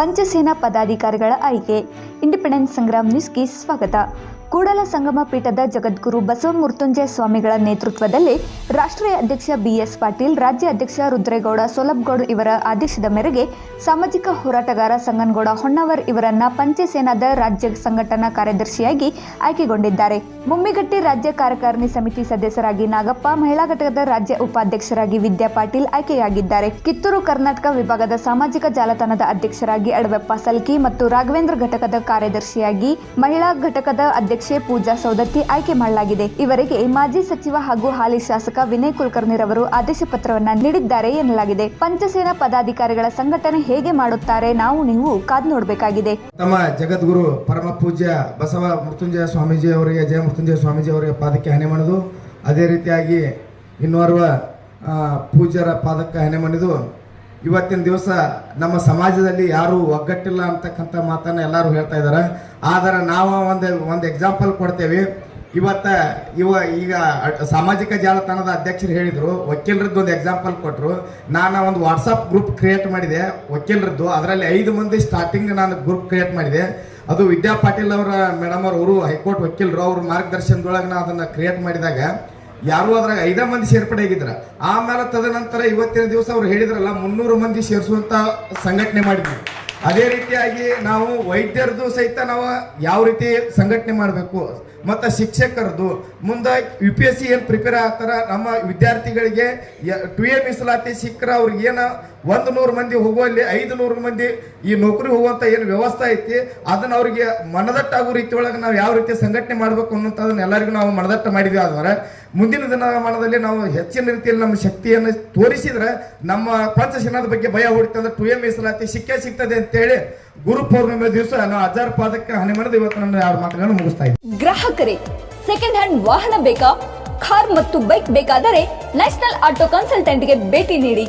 ಪಂಚಸೇನಾ ಪದಾಧಿಕಾರಿಗಳ ಆಯ್ಕೆ. ಇಂಡಿಪೆಂಡೆನ್ಸ್ ಸಂಗ್ರಾಮ್ ನ್ಯೂಸ್ಗೆ ಸ್ವಾಗತ. ಕೂಡಲ ಸಂಗಮ ಪೀಠದ ಜಗದ್ಗುರು ಬಸವ ಮೃತ್ಯುಂಜಯ ಸ್ವಾಮಿಗಳ ನೇತೃತ್ವದಲ್ಲಿ ರಾಷ್ಟ್ರೀಯ ಅಧ್ಯಕ್ಷ ಬಿಎಸ್ ಪಾಟೀಲ್, ರಾಜ್ಯ ಅಧ್ಯಕ್ಷ ರುದ್ರೇಗೌಡ ಸೋಲಬ್ಗೌಡ ಇವರ ಆದೇಶದ ಮೇರೆಗೆ ಸಾಮಾಜಿಕ ಹೋರಾಟಗಾರ ಸಂಗನಗೌಡ ಹೊನ್ನವರ್ ಇವರನ್ನ ಪಂಚಸೇನಾದ ರಾಜ್ಯ ಸಂಘಟನಾ ಕಾರ್ಯದರ್ಶಿಯಾಗಿ ಆಯ್ಕೆಗೊಂಡಿದ್ದಾರೆ. ಮುಮ್ಮಿಗಟ್ಟಿ ರಾಜ್ಯ ಕಾರ್ಯಕಾರಿಣಿ ಸಮಿತಿ ಸದಸ್ಯರಾಗಿ ನಾಗಪ್ಪ, ಮಹಿಳಾ ಘಟಕದ ರಾಜ್ಯ ಉಪಾಧ್ಯಕ್ಷರಾಗಿ ವಿದ್ಯಾ ಪಾಟೀಲ್ ಆಯ್ಕೆಯಾಗಿದ್ದಾರೆ. ಕಿತ್ತೂರು ಕರ್ನಾಟಕ ವಿಭಾಗದ ಸಾಮಾಜಿಕ ಜಾಲತಾಣದ ಅಧ್ಯಕ್ಷರಾಗಿ ಅಡವೆಪ್ಪ ಸಲ್ಕಿ ಮತ್ತು ರಾಘವೇಂದ್ರ ಘಟಕದ ಕಾರ್ಯದರ್ಶಿಯಾಗಿ ಮಹಿಳಾ ಘಟಕದ ಅಧ್ಯಕ್ಷೆ ಪೂಜಾ ಸೌದತ್ತಿ ಆಯ್ಕೆ ಮಾಡಲಾಗಿದೆ. ಇವರಿಗೆ ಮಾಜಿ ಸಚಿವ ಹಾಗೂ ಹಾಲಿ ಶಾಸಕ ವಿನಯ್ ಕುಲಕರ್ಣಿರವರು ಆದೇಶ ಪತ್ರವನ್ನ ನೀಡಿದ್ದಾರೆ ಎನ್ನಲಾಗಿದೆ. ಪಂಚಸೇನಾ ಪದಾಧಿಕಾರಿಗಳ ಸಂಘಟನೆ ಹೇಗೆ ಮಾಡುತ್ತಾರೆ ನಾವು ನೀವು ಕಾದು ನೋಡಬೇಕಾಗಿದೆ. ತಮ್ಮ ಜಗದ್ಗುರು ಪರಮ ಪೂಜ್ಯ ಬಸವ ಮೃತ್ಯುಂಜಯ ಸ್ವಾಮೀಜಿ ಅವರಿಗೆ, ಜಯ ಮೃತ್ಯುಂಜಯ ಸ್ವಾಮೀಜಿ ಅವರಿಗೆ ಪಾದಕ್ಕೆ ಹಣೆ ಮಾಡುದು ಅದೇ ರೀತಿಯಾಗಿ ಇನ್ನೋರ್ವ ಪೂಜ್ಯರ ಪಾದಕ್ಕೆ ಹಣೆ ಮಾಡಿದು ಇವತ್ತಿನ ದಿವಸ ನಮ್ಮ ಸಮಾಜದಲ್ಲಿ ಯಾರು ಒಗ್ಗಟ್ಟಿಲ್ಲ ಅಂತಕ್ಕಂಥ ಮಾತನ್ನು ಎಲ್ಲರೂ ಹೇಳ್ತಾ ಇದ್ದಾರೆ. ಆದರೆ ನಾವು ಒಂದು ಒಂದು ಎಕ್ಸಾಂಪಲ್ ಕೊಡ್ತೇವೆ. ಇವತ್ತ ಇವ, ಈಗ ಸಾಮಾಜಿಕ ಜಾಲತಾಣದ ಅಧ್ಯಕ್ಷರು ಹೇಳಿದರು, ವಕೀಲರದ್ದು ಒಂದು ಎಕ್ಸಾಂಪಲ್ ಕೊಟ್ಟರು ನಾನು ಒಂದು ವಾಟ್ಸಪ್ ಗ್ರೂಪ್ ಕ್ರಿಯೇಟ್ ಮಾಡಿದೆ, ವಕೀಲರದ್ದು. ಅದರಲ್ಲಿ ಐದು ಮಂದಿ ಸ್ಟಾರ್ಟಿಂಗ್ ನಾನು ಗ್ರೂಪ್ ಕ್ರಿಯೇಟ್ ಮಾಡಿದೆ. ಅದು ವಿದ್ಯಾ ಪಾಟೀಲ್ ಅವರ ಮೇಡಮ್ ಅವರು, ಹೈಕೋರ್ಟ್ ವಕೀಲರು ಅವ್ರ ಮಾರ್ಗದರ್ಶನದೊಳಗೆ ನಾನು ಅದನ್ನು ಕ್ರಿಯೇಟ್ ಮಾಡಿದಾಗ ಯಾರು ಅದ್ರಾಗ ಐದ ಮಂದಿ ಸೇರ್ಪಡೆ ಆಗಿದ್ರ. ಆಮೇಲೆ ತದನಂತರ ಇವತ್ತಿನ ದಿವಸ ಅವ್ರು ಹೇಳಿದ್ರಲ್ಲ, ಮುನ್ನೂರು ಮಂದಿ ಸೇರಿಸುವಂತ ಸಂಘಟನೆ ಮಾಡಿದ್ವಿ. ಅದೇ ರೀತಿಯಾಗಿ ನಾವು ವೈದ್ಯರದು ಸಹಿತ ನಾವು ಯಾವ ರೀತಿ ಸಂಘಟನೆ ಮಾಡಬೇಕು? ಮತ್ತು ಶಿಕ್ಷಕರದು. ಮುಂದೆ ಯು ಪಿ ಎಸ್ ಸಿ ಏನು ಪ್ರಿಪೇರ್ ಆಗ್ತಾರೆ? ನಮ್ಮ ವಿದ್ಯಾರ್ಥಿಗಳಿಗೆ ಟು ಎ ಮೀಸಲಾತಿ ಸಿಕ್ಕರೆ ಅವ್ರಿಗೆ ಏನು ಒಂದು ನೂರು ಮಂದಿ ಹೋಗುವಲ್ಲಿ ಐದು ನೂರು ಮಂದಿ ಈ ನೌಕರಿ ಹೋಗುವಂಥ ಏನು ವ್ಯವಸ್ಥೆ ಐತಿ? ಅದನ್ನು ಅವರಿಗೆ ಮನದಟ್ಟಾಗೋ ರೀತಿ ಒಳಗೆ ನಾವು ಯಾವ ರೀತಿ ಸಂಘಟನೆ ಮಾಡಬೇಕು ಅನ್ನೋಂಥದ್ದನ್ನ ಎಲ್ಲರಿಗೂ ನಾವು ಮನದಟ್ಟು ಮಾಡಿದ್ವಿ ಆದರೆ ಮುಂದಿನ ದಿನಮಾನದಲ್ಲಿ ನಾವು ಹೆಚ್ಚಿನ ರೀತಿಯಲ್ಲಿ ನಮ್ಮ ಶಕ್ತಿಯನ್ನು ತೋರಿಸಿದ್ರೆ ನಮ್ಮ ಪಂಚಶನದ ಬಗ್ಗೆ ಭಯ ಹೊಡಿತಂದ್ರೆ ಟು ಎ ಮೀಸಲಾತಿ ಸಿಕ್ಕೇ ಸಿಗ್ತದೆ ಅಂತೇಳಿ ಗುರು ಪೌರ್ಣಿಮೆ ದಿವಸ ನಾವು ಹಜಾರ್ ಪಾದಕ್ಕೆ ಹನಿ ಮಾಡಿದ ಇವತ್ತು ನನ್ನ ಮಾತುಗಳನ್ನು ಮುಗಿಸ್ತಾ ಇದ್ದೀನಿ. ಗ್ರಾಹಕರೇ ಸೆಕೆಂಡ್ ಹ್ಯಾಂಡ್ ವಾಹನ ಬೇಕಾ? ಕಾರ್ ಮತ್ತು ಬೈಕ್ ಬೇಕಾದರೆ ನ್ಯಾಷನಲ್ ಆಟೋ ಕನ್ಸಲ್ಟೆಂಟ್ಗೆ ಭೇಟಿ ನೀಡಿ.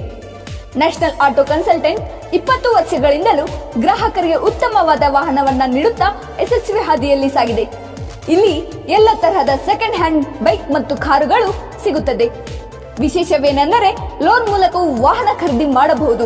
ನ್ಯಾಷನಲ್ ಆಟೋ ಕನ್ಸಲ್ಟೆಂಟ್ ಇಪ್ಪತ್ತು ವರ್ಷಗಳಿಂದಲೂ ಗ್ರಾಹಕರಿಗೆ ಉತ್ತಮವಾದ ವಾಹನವನ್ನ ನೀಡುತ್ತಾ ಯಶಸ್ವಿ ಹಾದಿಯಲ್ಲಿ ಸಾಗಿದೆ. ಇಲ್ಲಿ ಎಲ್ಲ ತರಹದ ಸೆಕೆಂಡ್ ಹ್ಯಾಂಡ್ ಬೈಕ್ ಮತ್ತು ಕಾರುಗಳು ಸಿಗುತ್ತದೆ. ವಿಶೇಷವೇನೆಂದರೆ ಲೋನ್ ಮೂಲಕವೂ ವಾಹನ ಖರೀದಿ ಮಾಡಬಹುದು.